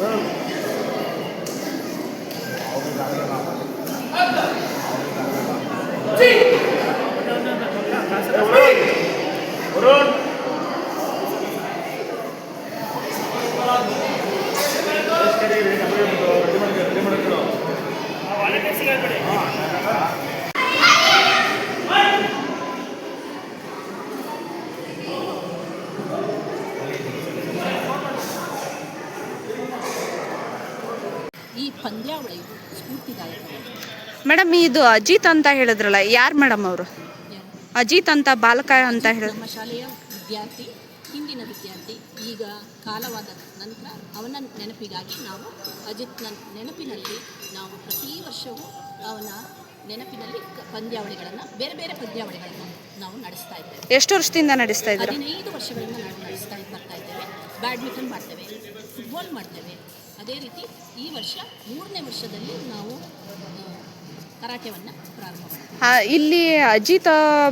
Gracias. ಈ ಪಂದ್ಯಾವಳಿ ಸ್ಫೂರ್ತಿದಾಯಕವಾಗಿದೆ madam ಇದು ಅಜಿತ್ ಅಂತ ಹೇಳಿದ್ರಲ್ಲ ಯಾರು ಮೇಡಮ್ ಅವರು? ಅಜಿತ್ ಅಂತ ಬಾಲಕ ಅಂತ ಹೇಳಿದ್ರು ನಮ್ಮ ಶಾಲೆಯ ವಿದ್ಯಾರ್ಥಿ ಹಿಂದಿನ ವಿದ್ಯಾರ್ಥಿ ಈಗ ಕಾಲವಾದ ನಂತರ ಅವನ ನೆನಪಿಗಾಗಿ ನಾವು ಅಜಿತ್ನ ನೆನಪಿನಲ್ಲಿ ನಾವು ಪ್ರತಿ ವರ್ಷವೂ ಅವನ ನೆನಪಿನಲ್ಲಿ ಪಂದ್ಯಾವಳಿಗಳನ್ನು ಬೇರೆ ಬೇರೆ ಪಂದ್ಯಾವಳಿಗಳನ್ನು ನಾವು ನಡೆಸ್ತಾ ಇದ್ದೇವೆ. ಎಷ್ಟು ವರ್ಷದಿಂದ ನಡೆಸ್ತಾ ಇದ್ದೀರಾ? ಹದಿನೈದು ವರ್ಷಗಳಿಂದ ನಾವು ನಡೆಸ್ತಾ ಬರ್ತಾ ಇದ್ದೇವೆ. ಬ್ಯಾಡ್ಮಿಂಟನ್ ಮಾಡ್ತೇವೆ ಫುಟ್ಬಾಲ್ ಮಾಡ್ತೇವೆ. ಅದೇ ರೀತಿ ಈ ವರ್ಷ ಮೂರನೇ ವರ್ಷದಲ್ಲಿ ನಾವು ಕರಾಟೆವನ್ನು ಪ್ರಾರಂಭ ಇಲ್ಲಿ ಅಜಿತ್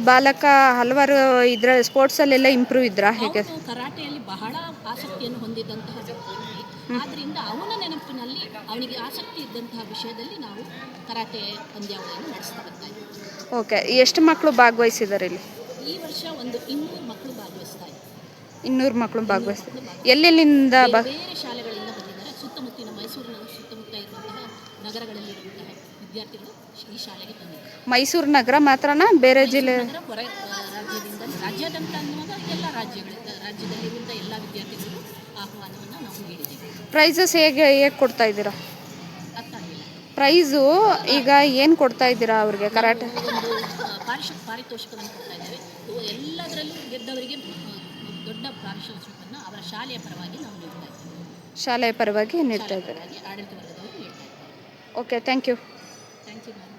ಬಾಲಕ ಹಲವಾರು ಇದ್ರ ಸ್ಪೋರ್ಟ್ಸಲ್ಲೆಲ್ಲ ಇಂಪ್ರೂವ್ ಇದ್ರಾ? ಹೇಗೆ? ಕರಾಟೆಯಲ್ಲಿ ಬಹಳ ಆಸಕ್ತಿಯನ್ನು ಹೊಂದಿದ್ದಂತಹ ವ್ಯಕ್ತಿ ಆದ್ದರಿಂದ ಅವನ ನೆನಪಿನಲ್ಲಿ ಅವನಿಗೆ ಆಸಕ್ತಿ ಇದ್ದಂತಹ ವಿಷಯದಲ್ಲಿ ನಾವು ಕರಾಟೆ ಪಂದ್ಯಾವಳಿಯನ್ನು ನಡೆಸ್ತಾ ಬರ್ತಾ ಇದ್ದೀವಿ. ಓಕೆ ಎಷ್ಟು ಮಕ್ಕಳು ಭಾಗವಹಿಸಿದ್ದಾರೆ ಇಲ್ಲಿ? ಈ ವರ್ಷ ಒಂದು ಇನ್ನೂರು ಮಕ್ಕಳು ಭಾಗವಹಿಸ್ತಾ ಇದ್ದಾರೆ ಇನ್ನೂರು ಮಕ್ಕಳು ಭಾಗವಹಿಸ್ತಾರೆ ಎಲ್ಲೆಲ್ಲಿಂದ ಬೇರೆ ಶಾಲೆಗಳಿಂದ ಬಂದಿದ್ದಾರೆ. ಸುತ್ತಮುತ್ತಿನ ಮೈಸೂರಿನ ಸುತ್ತಮುತ್ತ ಇರುವಂತಹ ನಗರಗಳಲ್ಲಿರುವಂತಹ ವಿದ್ಯಾರ್ಥಿಗಳು ಈ ಶಾಲೆಗೆ ಬಂದಿದ್ದಾರೆ. ಮೈಸೂರು ನಗರ ಮಾತ್ರನಾ? ಬೇರೆ ಜಿಲ್ಲೆ ರಾಜ್ಯದಿಂದ ರಾಜ್ಯಾದ್ಯಂತ ಎಲ್ಲ ರಾಜ್ಯಗಳಿಂದ ರಾಜ್ಯದಲ್ಲಿರುವಂಥ ಎಲ್ಲ ವಿದ್ಯಾರ್ಥಿಗಳು ಆಹ್ವಾನವನ್ನು ನಾವು ನೀಡಿದ್ದೇವೆ. ಪ್ರೈಸಸ್ ಹೇಗೆ ಹೇಗೆ ಕೊಡ್ತಾ ಇದ್ದೀರಾ? ಅರ್ಥ ಆಗಿಲ್ಲ. ಪ್ರೈಸು ಈಗ ಏನು ಕೊಡ್ತಾ ಇದ್ದೀರಾ ಅವ್ರಿಗೆ ಕರಾಟೆ? ಒಂದು ಪಾರಿಶ ಪಾರಿತೋಷಿಕವನ್ನು ಕೊಡ್ತಾ ಇದ್ದೇವೆ. ಇವು ಎಲ್ಲದರಲ್ಲೂ ಗೆದ್ದವರಿಗೆ ದೊಡ್ಡ ಪಾರಿತೋಷಿಕವನ್ನು ಅವರ ಶಾಲೆಯ ಪರವಾಗಿ ನಾವು ನೀಡ್ತಾ ಇದ್ದೇವೆ. ಶಾಲೆಯ ಪರವಾಗಿ ನೀಡ್ತಾ ಶಾಲೆಯ ಇದ್ದಾರೆ ಪರವಾಗಿ ಆಡಳಿತ ವರ್ಗದವರು ನೀಡ್ತಾ ಇದ್ದಾರೆ. Okay thank you thank you ma'am